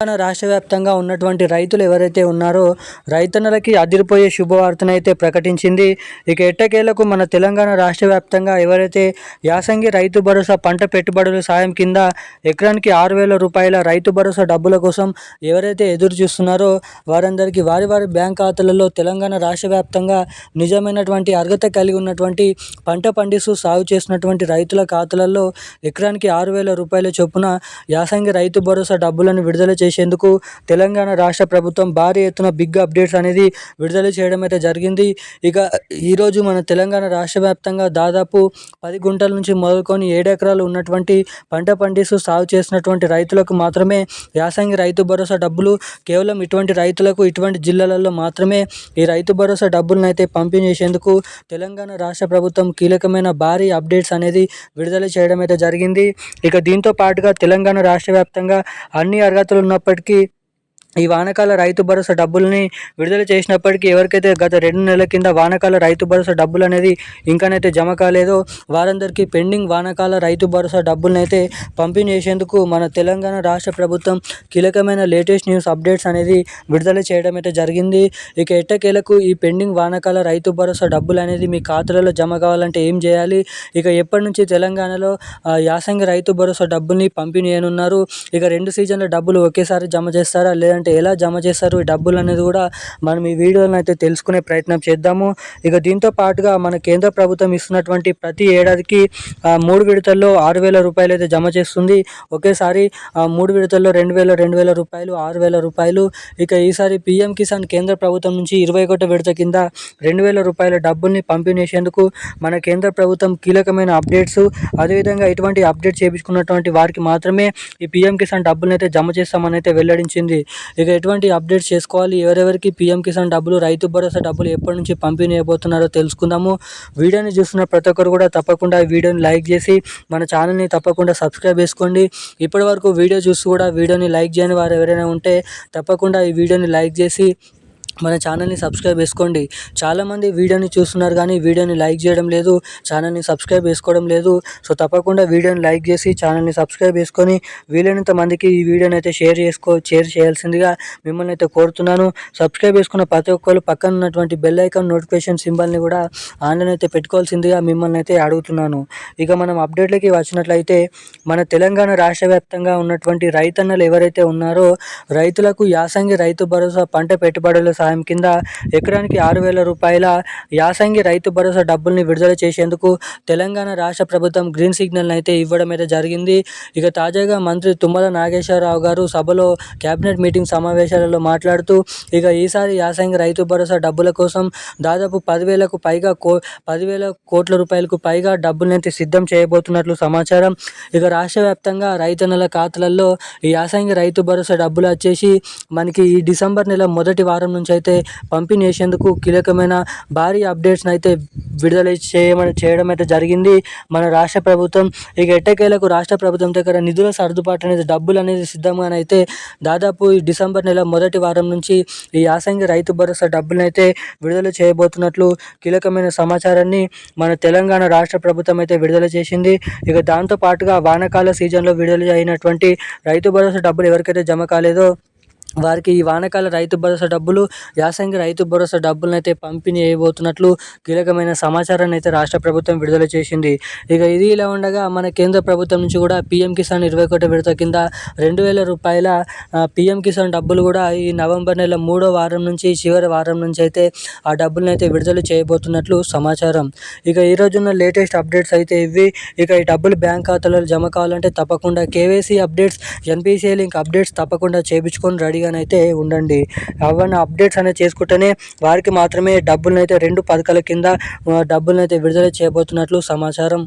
తెలంగాణ రాష్ట్ర వ్యాప్తంగా ఉన్నటువంటి రైతులు ఎవరైతే ఉన్నారో రైతన్నలకి అదిరిపోయే శుభవార్తనైతే ప్రకటించింది. ఇక ఎట్టకేలకు మన తెలంగాణ రాష్ట్ర వ్యాప్తంగా ఎవరైతే యాసంగి రైతు భరోసా పంట పెట్టుబడుల సాయం కింద ఎకరానికి ఆరు వేల రూపాయల రైతు భరోసా డబ్బుల కోసం ఎవరైతే ఎదురు చూస్తున్నారో వారందరికీ వారి వారి బ్యాంక్ ఖాతాలలో తెలంగాణ రాష్ట్ర వ్యాప్తంగా నిజమైనటువంటి అర్హత కలిగి ఉన్నటువంటి పంట పండిస్తూ సాగు చేసినటువంటి రైతుల ఖాతాలలో ఎకరానికి ఆరు వేల రూపాయల చొప్పున యాసంగి రైతు భరోసా డబ్బులను విడుదల చేసేందుకు తెలంగాణ రాష్ట్ర ప్రభుత్వం భారీ ఎత్తున బిగ్ అప్డేట్స్ అనేది విడుదల చేయడం అయితే జరిగింది. ఇక ఈరోజు మన తెలంగాణ రాష్ట్ర వ్యాప్తంగా దాదాపు పది గుంటల నుంచి మొదలుకొని ఏడెకరాలు ఉన్నటువంటి పంట పండిస్తూ సాగు చేసినటువంటి రైతులకు మాత్రమే యాసంగి రైతు భరోసా డబ్బులు కేవలం ఇటువంటి రైతులకు ఇటువంటి జిల్లాలలో మాత్రమే ఈ రైతు భరోసా డబ్బులను అయితే పంపిణీ చేసేందుకు తెలంగాణ రాష్ట్ర ప్రభుత్వం కీలకమైన భారీ అప్డేట్స్ అనేది విడుదల చేయడం అయితే జరిగింది. ఇక దీంతో పాటుగా తెలంగాణ రాష్ట్ర వ్యాప్తంగా అన్ని అర్హతలు ఉన్న रपट के ఈ వానకాల రైతు భరోసా డబ్బుల్ని విడుదల చేసినప్పటికీ ఎవరికైతే గత రెండు నెలల కింద వానకాల రైతు భరోసా డబ్బులు అనేది ఇంకానైతే జమ కాలేదో వారందరికీ పెండింగ్ వానకాల రైతు భరోసా డబ్బులను అయితే పంపిణీ చేసేందుకు మన తెలంగాణ రాష్ట్ర ప్రభుత్వం కీలకమైన లేటెస్ట్ న్యూస్ అప్డేట్స్ అనేది విడుదల చేయడం అయితే జరిగింది. ఇక ఎట్టకేలకు ఈ పెండింగ్ వానకాల రైతు భరోసా డబ్బులు అనేది మీ ఖాతాలలో జమ కావాలంటే ఏం చేయాలి? ఇక ఎప్పటి నుంచి తెలంగాణలో యాసంగి రైతు భరోసా డబ్బుల్ని పంపిణీ చేయనున్నారు? ఇక రెండు సీజన్ల డబ్బులు ఒకేసారి జమ చేస్తారా? లేదంటే అంటే ఎలా జమ చేస్తారు ఈ డబ్బులు అనేది కూడా మనం ఈ వీడియోలను అయితే తెలుసుకునే ప్రయత్నం చేద్దాము. ఇక దీంతో పాటుగా మన కేంద్ర ప్రభుత్వం ఇస్తున్నటువంటి ప్రతి ఏడాదికి మూడు విడతల్లో ఆరు వేల రూపాయలు అయితే జమ చేస్తుంది. ఒకేసారి మూడు విడతల్లో రెండు వేల రెండు వేల రూపాయలు ఆరు వేల రూపాయలు. ఇక ఈసారి పిఎం కిసాన్ కేంద్ర ప్రభుత్వం నుంచి ఇరవై ఒకటి విడత కింద రెండు వేల రూపాయల డబ్బుల్ని పంపిణీసేందుకు మన కేంద్ర ప్రభుత్వం కీలకమైన అప్డేట్స్ అదేవిధంగా ఇటువంటి అప్డేట్ చేయించుకున్నటువంటి వారికి మాత్రమే ఈ పిఎం కిసాన్ డబ్బులను అయితే జమ చేస్తామని అయితే వెల్లడించింది. ఇక ఎటువంటి అప్డేట్స్ చేసుకోవాలి? ఎవరెవరికి పీఎం కిసాన్ డబ్బులు రైతు భరోసా డబ్బులు ఎప్పటి నుంచి పంపిణీ అయిపోతున్నారో తెలుసుకుందాము. వీడియోని చూస్తున్న ప్రతి ఒక్కరు కూడా తప్పకుండా ఈ వీడియోని లైక్ చేసి మన ఛానల్ని తప్పకుండా సబ్స్క్రైబ్ చేసుకోండి. ఇప్పటి వరకు వీడియో చూసి కూడా వీడియోని లైక్ చేయని వారు ఎవరైనా ఉంటే తప్పకుండా ఈ వీడియోని లైక్ చేసి మన ఛానల్ని సబ్స్క్రైబ్ చేసుకోండి. చాలామంది వీడియోని చూస్తున్నారు కానీ వీడియోని లైక్ చేయడం లేదు ఛానల్ని సబ్స్క్రైబ్ చేసుకోవడం లేదు. సో తప్పకుండా వీడియోని లైక్ చేసి ఛానల్ని సబ్స్క్రైబ్ చేసుకొని వీలైనంత మందికి ఈ వీడియోని అయితే షేర్ చేసుకో షేర్ చేయాల్సిందిగా మిమ్మల్ని అయితే కోరుతున్నాను. సబ్స్క్రైబ్ చేసుకున్న ప్రతి ఒక్కరు పక్కన ఉన్నటువంటి బెల్ ఐకాన్ నోటిఫికేషన్ సింబల్ని కూడా ఆన్లైన్ అయితే పెట్టుకోవాల్సిందిగా మిమ్మల్ని అయితే అడుగుతున్నాను. ఇక మనం అప్డేట్లకి వచ్చినట్లయితే మన తెలంగాణ రాష్ట్ర వ్యాప్తంగా ఉన్నటువంటి రైతన్నలు ఎవరైతే ఉన్నారో రైతులకు యాసంగి రైతు భరోసా పంట పెట్టుబడులు సహా సాయం కింద ఎకరానికి ఆరు వేల రూపాయల యాసంగి రైతు భరోసా డబ్బుల్ని విడుదల చేసేందుకు తెలంగాణ రాష్ట్ర ప్రభుత్వం గ్రీన్ సిగ్నల్ అయితే ఇవ్వడం అయితే జరిగింది. ఇక తాజాగా మంత్రి తుమ్మల నాగేశ్వరరావు గారు సభలో కేబినెట్ మీటింగ్ సమావేశాలలో మాట్లాడుతూ ఇక ఈసారి యాసంగి రైతు భరోసా డబ్బుల కోసం దాదాపు పదివేలకు పైగా కో పదివేల కోట్ల రూపాయలకు పైగా డబ్బులనైతే సిద్ధం చేయబోతున్నట్లు సమాచారం. ఇక రాష్ట్ర వ్యాప్తంగా రైతన్నల ఖాతాలలో ఈ యాసంగి రైతు భరోసా డబ్బులు వచ్చేసి మనకి ఈ డిసెంబర్ నెల మొదటి వారం నుంచి అయితే పంపిణీ చేసేందుకు కీలకమైన భారీ అప్డేట్స్ని అయితే విడుదల చేయమని చేయడం అయితే జరిగింది. మన రాష్ట్ర ప్రభుత్వం ఇక ఎట్టకేలకు రాష్ట్ర ప్రభుత్వం దగ్గర నిధుల సర్దుబాటు అనేది డబ్బులు అనేది సిద్ధంగానైతే దాదాపు డిసెంబర్ నెల మొదటి వారం నుంచి ఈ యాసంగి రైతు భరోసా డబ్బులను అయితే విడుదల చేయబోతున్నట్లు కీలకమైన సమాచారాన్ని మన తెలంగాణ రాష్ట్ర ప్రభుత్వం అయితే విడుదల చేసింది. ఇక దాంతో పాటుగా వానకాల సీజన్లో విడుదల అయినటువంటి రైతు భరోసా డబ్బులు ఎవరికైతే జమ కాలేదో వారికి ఈ వానకాల రైతు భరోసా డబ్బులు యాసంగి రైతు భరోసా డబ్బులను అయితే పంపిణీ చేయబోతున్నట్లు కీలకమైన సమాచారాన్ని అయితే రాష్ట్ర ప్రభుత్వం విడుదల చేసింది. ఇక ఇది ఇలా ఉండగా మన కేంద్ర ప్రభుత్వం నుంచి కూడా పీఎం కిసాన్ ఇరవై ఒకటి విడత కింద రెండు వేల రూపాయల పీఎం కిసాన్ డబ్బులు కూడా ఈ నవంబర్ నెల మూడో వారం నుంచి చివరి వారం నుంచి అయితే ఆ డబ్బులను అయితే విడుదల చేయబోతున్నట్లు సమాచారం. ఇక ఈరోజున్న లేటెస్ట్ అప్డేట్స్ అయితే ఇవి ఇక ఈ డబ్బులు బ్యాంక్ ఖాతాలో జమ కావాలంటే తప్పకుండా KYC updates NPCI link updates తప్పకుండా చేయించుకొని రెడీ రెడీగానైతే ఉండండి. అవన్నీ అప్డేట్స్ అనేది చేసుకుంటేనే వారికి మాత్రమే డబ్బులను అయితే రెండు పథకాల కింద డబ్బులను అయితే విడుదల చేయబోతున్నట్లు సమాచారం.